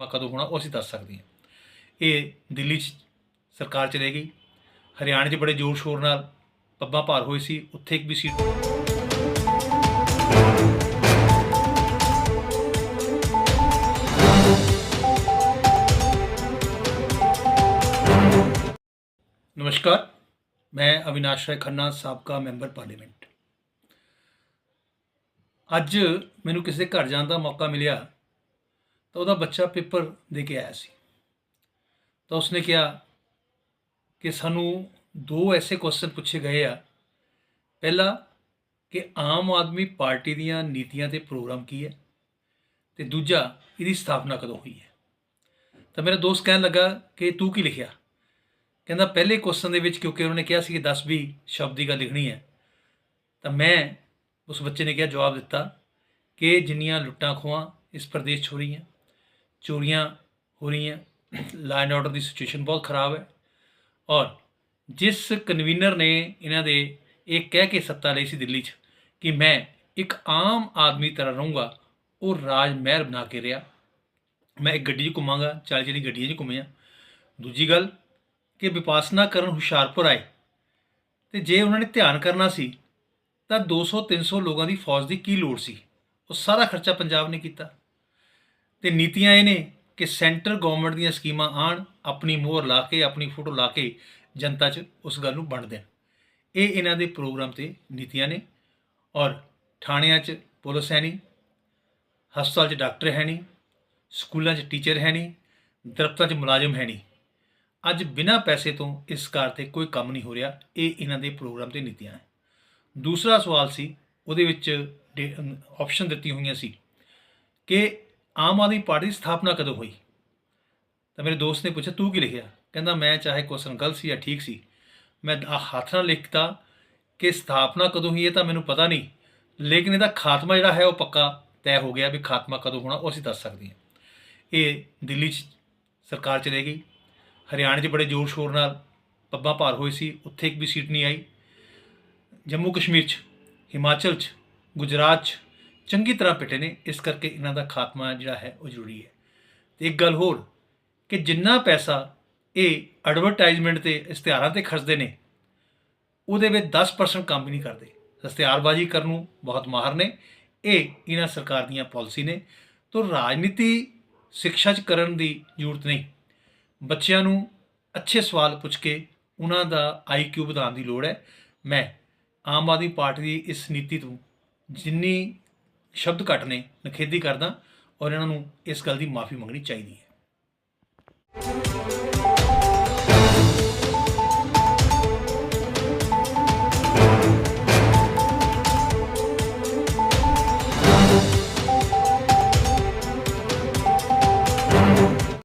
ਕਦੋਂ ਹੋਣਾ ਉਹ ਅਸੀਂ ਦੱਸ ਸਕਦੇ ਹਾਂ। ਇਹ ਦਿੱਲੀ 'ਚ ਸਰਕਾਰ ਚਲੇ ਗਈ, ਹਰਿਆਣੇ 'ਚ ਬੜੇ ਜ਼ੋਰ ਸ਼ੋਰ ਨਾਲ ਪੱਬਾਂ ਭਾਰ ਹੋਈ ਸੀ, ਉੱਥੇ ਇੱਕ ਵੀ ਸੀਟ ਨਮਸਕਾਰ, ਮੈਂ ਅਵਿਨਾਸ਼ ਰਾਏ ਖੰਨਾ, ਸਾਬਕਾ ਮੈਂਬਰ ਪਾਰਲੀਮੈਂਟ। ਅੱਜ ਮੈਨੂੰ ਕਿਸੇ ਘਰ ਜਾਣ ਦਾ ਮੌਕਾ ਮਿਲਿਆ ਤਾਂ ਉਹਦਾ ਬੱਚਾ ਪੇਪਰ ਦੇ ਕੇ ਆਇਆ ਸੀ। ਤਾਂ ਉਸਨੇ ਕਿਹਾ ਕਿ ਸਾਨੂੰ ਦੋ ਐਸੇ ਕੁਐਸਚਨ ਪੁੱਛੇ ਗਏ ਆ। ਪਹਿਲਾ ਕਿ ਆਮ ਆਦਮੀ ਪਾਰਟੀ ਦੀਆਂ ਨੀਤੀਆਂ ਤੇ ਪ੍ਰੋਗਰਾਮ ਕੀ ਹੈ? ਤੇ ਦੂਜਾ, ਇਹਦੀ ਸਥਾਪਨਾ ਕਦੋਂ ਹੋਈ ਹੈ? ਤਾਂ ਮੇਰਾ ਦੋਸਤ ਕਹਿਣ ਲੱਗਾ ਕਿ ਤੂੰ ਕੀ ਲਿਖਿਆ? ਕਹਿੰਦਾ, ਪਹਿਲੇ ਕੁਐਸਚਨ ਦੇ ਵਿੱਚ ਕਿਉਂਕਿ ਉਹਨਾਂ ਨੇ ਕਿਹਾ ਸੀ ਕਿ 10 20 ਸ਼ਬਦ ਦੀ ਗੱਲ ਲਿਖਣੀ ਹੈ। ਤਾਂ ਮੈਂ ਉਸ ਬੱਚੇ ਨੇ ਕਿਹਾ, ਜਵਾਬ ਦਿੱਤਾ ਕਿ ਜਿੰਨੀਆਂ ਲੁੱਟਾਂ ਖੋਹਾਂ ਇਸ ਪ੍ਰਦੇਸ਼ 'ਚ ਹੋ ਰਹੀਆਂ ਚੋਰੀਆਂ ਹੋ ਰਹੀਆਂ। Law and order the situation ਬਹੁਤ ਖਰਾਬ ਹੈ। ਔਰ ਜਿਸ ਕਨਵੀਨਰ ਨੇ ਇਹਨਾਂ ਦੇ ਇਹ ਕਹਿ ਕੇ ਸੱਤਾ ਲਈ ਸੀ ਦਿੱਲੀ 'ਚ ਕਿ ਮੈਂ ਇੱਕ ਆਮ ਆਦਮੀ ਤਰ੍ਹਾਂ ਰਹੂੰਗਾ, ਉਹ ਰਾਜ ਮਹਿਲ ਬਣਾ ਕੇ ਰਿਹਾ। ਮੈਂ ਇੱਕ ਗੱਡੀ 'ਚ ਘੁੰਮਾਂਗਾ, ਚਾਲੀ ਚਾਲੀ ਗੱਡੀਆਂ 'ਚ ਘੁੰਮਿਆ ਦੂਜੀ ਗੱਲ ਕਿ ਵਿਪਾਸਨਾ ਕਰਨ ਹੁਸ਼ਿਆਰਪੁਰ ਆਏ ਤੇ ਜੇ ਉਹਨਾਂ ਨੇ ਧਿਆਨ ਕਰਨਾ ਸੀ, ਤਾਂ 200 300 ਲੋਕਾਂ ਦੀ ਫੌਜ ਦੀ ਕੀ ਲੋੜ ਸੀ? ਉਹ ਸਾਰਾ ਖਰਚਾ ਪੰਜਾਬ ਨੇ ਕੀਤਾ। ਤੇ ਨੀਤੀਆਂ ਇਹ ਨੇ ਕਿ ਸੈਂਟਰ ਗਵਰਨਮੈਂਟ ਦੀਆਂ ਸਕੀਮਾਂ ਆਣ ਆਪਣੀ ਮੋਹਰ ਲਾ ਕੇ, ਆਪਣੀ ਫੋਟੋ ਲਾ ਕੇ ਜਨਤਾ 'ਚ ਉਸ ਗੱਲ ਨੂੰ ਵੰਡ ਦੇਣ। ਇਹ ਇਹਨਾਂ ਦੇ ਪ੍ਰੋਗਰਾਮ ਤੇ ਨੀਤੀਆਂ ਨੇ ਔਰ ਥਾਣਿਆਂ 'ਚ ਪੁਲਿਸ ਹੈ ਨਹੀਂ, ਹਸਪਤਾਲ 'ਚ ਡਾਕਟਰ ਹੈ ਨਹੀਂ, ਸਕੂਲਾਂ 'ਚ ਟੀਚਰ ਹੈ ਨਹੀਂ, ਦਫ਼ਤਰਾਂ 'ਚ ਮੁਲਾਜ਼ਮ ਹੈ ਨਹੀਂ। ਅੱਜ ਬਿਨਾਂ ਪੈਸੇ ਤੋਂ ਇਸ ਕਾਰ ਤੇ ਕੋਈ ਕੰਮ ਨਹੀਂ ਹੋ ਰਿਹਾ, ਇਹ ਇਹਨਾਂ ਦੇ ਪ੍ਰੋਗਰਾਮ ਤੇ ਨੀਤੀਆਂ ਹੈ ਦੂਸਰਾ ਸਵਾਲ ਸੀ, ਉਹਦੇ ਵਿੱਚ ਆਪਸ਼ਨ ਦਿੱਤੀਆਂ ਹੋਈਆਂ ਸੀ ਕਿ ਆਮ ਆਦਮੀ ਪਾਰਟੀ ਦੀ ਸਥਾਪਨਾ ਕਦੋਂ ਹੋਈ? ਤਾਂ ਮੇਰੇ ਦੋਸਤ ਨੇ ਪੁੱਛਿਆ, ਤੂੰ ਕੀ ਲਿਖਿਆ? ਕਹਿੰਦਾ, ਮੈਂ ਚਾਹੇ ਕੁਐਸਚਨ ਗਲਤ ਸੀ ਜਾਂ ਠੀਕ ਸੀ, ਮੈਂ ਆਹ ਹੱਥ ਨਾਲ ਲਿਖਤਾ ਕਿ ਸਥਾਪਨਾ ਕਦੋਂ ਹੋਈ ਇਹ ਤਾਂ ਮੈਨੂੰ ਪਤਾ ਨਹੀਂ, ਲੇਕਿਨ ਇਹਦਾ ਖਾਤਮਾ ਜਿਹੜਾ ਹੈ ਉਹ ਪੱਕਾ ਤੈਅ ਹੋ ਗਿਆ ਵੀ ਖਾਤਮਾ ਕਦੋਂ ਹੋਣਾ, ਉਹ ਅਸੀਂ ਦੱਸ ਸਕਦੇ ਹਾਂ। ਇਹ ਦਿੱਲੀ 'ਚ ਸਰਕਾਰ ਚਲੇ ਗਈ, ਹਰਿਆਣਾ 'ਚ ਬੜੇ ਜ਼ੋਰ ਸ਼ੋਰ ਨਾਲ ਪੱਬਾਂ ਭਾਰ ਹੋਈ ਸੀ, ਉੱਥੇ ਇੱਕ ਵੀ ਸੀਟ ਨਹੀਂ ਆਈ। ਜੰਮੂ ਕਸ਼ਮੀਰ 'ਚ, ਹਿਮਾਚਲ 'ਚ, ਗੁਜਰਾਤ 'ਚ ਚੰਗੀ ਤਰ੍ਹਾਂ ਪਿੱਟੇ ਨੇ, ਇਸ ਕਰਕੇ ਇਹਨਾਂ ਦਾ ਖਾਤਮਾ ਜਿਹੜਾ ਹੈ ਉਹ ਜ਼ਰੂਰੀ ਹੈ। ਤੇ ਇੱਕ ਗੱਲ ਹੋਰ, ਕਿ ਜਿੰਨਾ ਪੈਸਾ ਇਹ ਐਡਵਰਟਾਈਜ਼ਮੈਂਟ ਤੇ ਇਸ਼ਤਿਹਾਰਾਂ ਤੇ ਖਰਚਦੇ ਨੇ, ਉਹਦੇ ਵਿੱਚ 10% ਕੰਮ ਵੀ ਨਹੀਂ ਕਰਦੇ। ਇਸ਼ਤਿਹਾਰਬਾਜ਼ੀ ਕਰਨ ਨੂੰ ਬਹੁਤ ਮਾਹਰ ਨੇ, ਇਹ ਇਹਨਾਂ ਸਰਕਾਰ ਦੀਆਂ ਪਾਲਿਸੀ ਨੇ। ਤੋਂ ਰਾਜਨੀਤੀ ਸਿੱਖਿਆ 'ਚ ਕਰਨ ਦੀ ਜ਼ਰੂਰਤ ਨਹੀਂ। ਬੱਚਿਆਂ ਨੂੰ ਅੱਛੇ ਸਵਾਲ ਪੁੱਛ ਕੇ ਉਹਨਾਂ ਦਾ ਆਈਕਿਊ ਵਧਾਉਣ ਦੀ ਲੋੜ ਹੈ। ਮੈਂ ਆਮ ਆਦਮੀ ਪਾਰਟੀ ਦੀ ਇਸ ਨੀਤੀ ਤੋਂ ਜਿੰਨੀ ਸ਼ਬਦ ਘੱਟ ਨੇ ਨਖੇਦੀ ਕਰਦਾ ਔਰ ਇਹਨਾਂ ਨੂੰ ਇਸ ਗੱਲ ਦੀ ਮਾਫੀ ਮੰਗਣੀ ਚਾਹੀਦੀ ਹੈ।